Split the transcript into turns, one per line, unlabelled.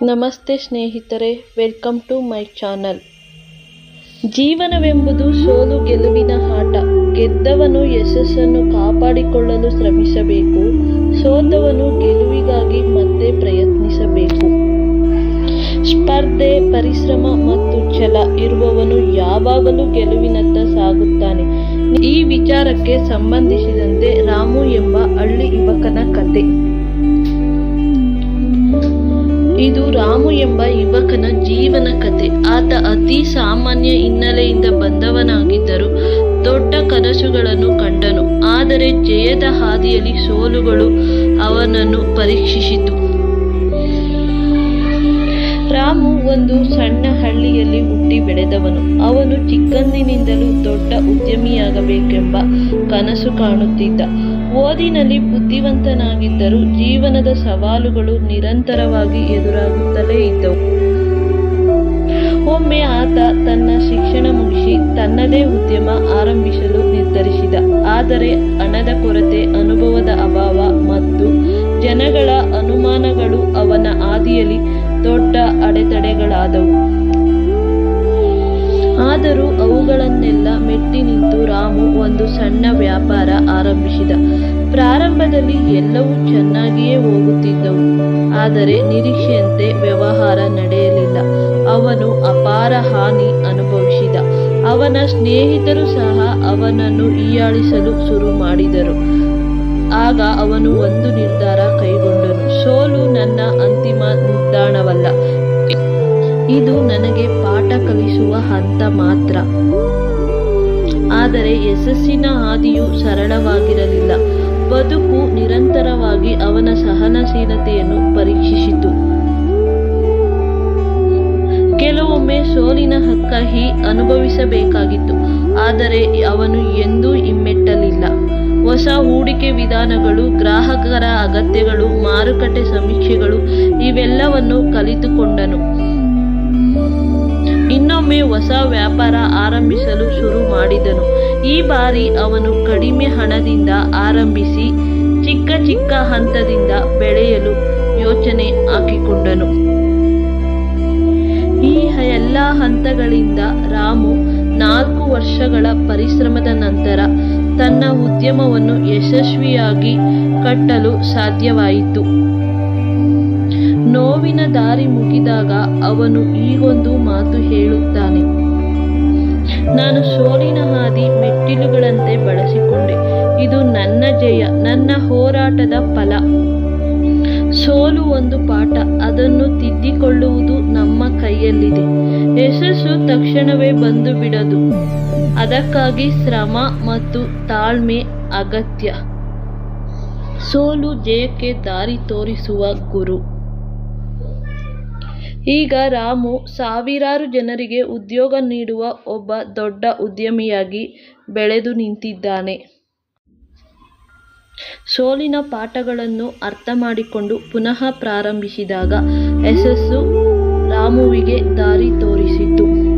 ನಮಸ್ತೆ ಸ್ನೇಹಿತರೆ, welcome to my channel. ಜೀವನವೆಂಬುದು ಸೋಲು ಗೆಲುವಿನ ಆಟ. ಗೆದ್ದವನು ಯಶಸ್ಸನ್ನು ಕಾಪಾಡಿಕೊಳ್ಳಲು ಶ್ರಮಿಸಬೇಕು. ಸೋತವನು ಗೆಲುವಿಗಾಗಿ ಮತ್ತೆ ಪ್ರಯತ್ನಿಸಬೇಕು. ಸ್ಪರ್ಧೆ, ಪರಿಶ್ರಮ ಮತ್ತು ಛಲ ಇರುವವನು ಯಾವಾಗಲೂ ಗೆಲುವಿನತ್ತ ಸಾಗುತ್ತಾನೆ. ಈ ವಿಚಾರಕ್ಕೆ ಸಂಬಂಧಿಸಿದಂತೆ ರಾಮು ಎಂಬ ಹಳ್ಳಿ ಯುವಕನ ರಾಮು ಎಂಬ ಯುವಕನ ಜೀವನ ಕಥೆ ಆತ ಅತಿ ಸಾಮಾನ್ಯ ಹಿನ್ನೆಲೆಯಿಂದ ಬಂದವನಾಗಿದ್ದರು ದೊಡ್ಡ ಕನಸುಗಳನ್ನು ಕಂಡನು. ಆದರೆ ಜಯದ ಹಾದಿಯಲ್ಲಿ ಸೋಲುಗಳು ಅವನನ್ನು ಪರೀಕ್ಷಿಸಿತು. ರಾಮು ಒಂದು ಸಣ್ಣ ಹಳ್ಳಿಯಲ್ಲಿ ಹುಟ್ಟಿ ಬೆಳೆದವನು. ಅವನು ಚಿಕ್ಕಂದಿನಿಂದಲೂ ದೊಡ್ಡ ಉದ್ಯಮಿಯಾಗಬೇಕೆಂಬ ಕನಸು ಕಾಣುತ್ತಿದ್ದ. ಓದಿನಲ್ಲಿ ಬುದ್ಧಿವಂತನಾಗಿದ್ದರೂ ಜೀವನದ ಸವಾಲುಗಳು ನಿರಂತರವಾಗಿ ಎದುರಾಗುತ್ತಲೇ ಇದ್ದವು. ಒಮ್ಮೆ ಆತ ತನ್ನ ಶಿಕ್ಷಣ ಮುಗಿಸಿ ತನ್ನದೇ ಉದ್ಯಮ ಆರಂಭಿಸಲು ನಿರ್ಧರಿಸಿದ. ಆದರೆ ಹಣದ ಕೊರತೆ, ಅನುಭವದ ಅಭಾವ ಮತ್ತು ಜನಗಳ ಅನುಮಾನಗಳು ಅವನ ಹಾದಿಯಲ್ಲಿ ದೊಡ್ಡ ಅಡೆತಡೆಗಳಾದವು. ಆದರೂ ಅವುಗಳನ್ನೆಲ್ಲ ಸಣ್ಣ ವ್ಯಾಪಾರ ಆರಂಭಿಸಿದ. ಪ್ರಾರಂಭದಲ್ಲಿ ಎಲ್ಲವೂ ಚೆನ್ನಾಗಿಯೇ ಹೋಗುತ್ತಿದ್ದವು. ಆದರೆ ನಿರೀಕ್ಷೆಯಂತೆ ವ್ಯವಹಾರ ನಡೆಯಲಿಲ್ಲ. ಅವನು ಅಪಾರ ಹಾನಿ ಅನುಭವಿಸಿದ. ಅವನ ಸ್ನೇಹಿತರು ಸಹ ಅವನನ್ನು ಹೀಯಾಳಿಸಲು ಶುರು ಮಾಡಿದರು. ಆಗ ಅವನು ಒಂದು ನಿರ್ಧಾರ ಕೈಗೊಂಡನು. ಸೋಲು ನನ್ನ ಅಂತಿಮ ನಿಲ್ದಾಣವಲ್ಲ ಇದು ನನಗೆ ಪಾಠ ಕಲಿಸುವ ಹಂತ ಮಾತ್ರ. ಆದರೆ ಯಶಸ್ಸಿನ ಹಾದಿಯು ಸರಳವಾಗಿರಲಿಲ್ಲ. ಬದುಕು ನಿರಂತರವಾಗಿ ಅವನ ಸಹನಶೀಲತೆಯನ್ನು ಪರೀಕ್ಷಿಸಿತು. ಕೆಲವೊಮ್ಮೆ ಸೋಲಿನ ಹಕ್ಕಹಿ ಅನುಭವಿಸಬೇಕಾಗಿತ್ತು, ಆದರೆ ಅವನು ಎಂದೂ ಹಿಮ್ಮೆಟ್ಟಲಿಲ್ಲ. ಹೊಸ ಹೂಡಿಕೆ ವಿಧಾನಗಳು, ಗ್ರಾಹಕರ ಅಗತ್ಯಗಳು, ಮಾರುಕಟ್ಟೆ ಸಮೀಕ್ಷೆಗಳು, ಇವೆಲ್ಲವನ್ನು ಕಲಿತುಕೊಂಡನು. ಇನ್ನೊಮ್ಮೆ ಹೊಸ ವ್ಯಾಪಾರ ಆರಂಭಿಸಲು ಶುರು ಮಾಡಿದನು. ಈ ಬಾರಿ ಅವನು ಕಡಿಮೆ ಹಣದಿಂದ ಆರಂಭಿಸಿ ಚಿಕ್ಕ ಚಿಕ್ಕ ಹಂತದಿಂದ ಬೆಳೆಯಲು ಯೋಚನೆ ಹಾಕಿಕೊಂಡನು. ಈ ಎಲ್ಲ ಹಂತಗಳಿಂದ ರಾಮು ನಾಲ್ಕು ವರ್ಷಗಳ ಪರಿಶ್ರಮದ ನಂತರ ತನ್ನ ಉದ್ಯಮವನ್ನು ಯಶಸ್ವಿಯಾಗಿ ಕಟ್ಟಲು ಸಾಧ್ಯವಾಯಿತು. ನೋವಿನ ದಾರಿ ಮುಗಿದಾಗ ಅವನು ಈಗೊಂದು ಮಾತು ಹೇಳುತ್ತಾನೆ. ನಾನು ಸೋಲಿನ ಹಾದಿ ಮೆಟ್ಟಿಲುಗಳಂತೆ ಬಳಸಿಕೊಂಡೆ. ಇದು ನನ್ನ ಜಯ, ನನ್ನ ಹೋರಾಟದ ಫಲ. ಸೋಲು ಒಂದು ಪಾಠ, ಅದನ್ನು ತಿದ್ದಿಕೊಳ್ಳುವುದು ನಮ್ಮ ಕೈಯಲ್ಲಿದೆ. ಯಶಸ್ಸು ತಕ್ಷಣವೇ ಬಂದು ಬಿಡದು ಅದಕ್ಕಾಗಿ ಶ್ರಮ ಮತ್ತು ತಾಳ್ಮೆ ಅಗತ್ಯ. ಸೋಲು ಜಯಕ್ಕೆ ದಾರಿ ತೋರಿಸುವ ಗುರು. ಈಗ ರಾಮು ಸಾವಿರಾರು ಜನರಿಗೆ ಉದ್ಯೋಗ ನೀಡುವ ಒಬ್ಬ ದೊಡ್ಡ ಉದ್ಯಮಿಯಾಗಿ ಬೆಳೆದು ನಿಂತಿದ್ದಾನೆ. ಸೋಲಿನ ಪಾಠಗಳನ್ನು ಅರ್ಥ ಮಾಡಿಕೊಂಡು ಪುನಃ ಪ್ರಾರಂಭಿಸಿದಾಗ ಯಶಸ್ಸು ರಾಮುವಿಗೆ ದಾರಿ ತೋರಿಸಿತು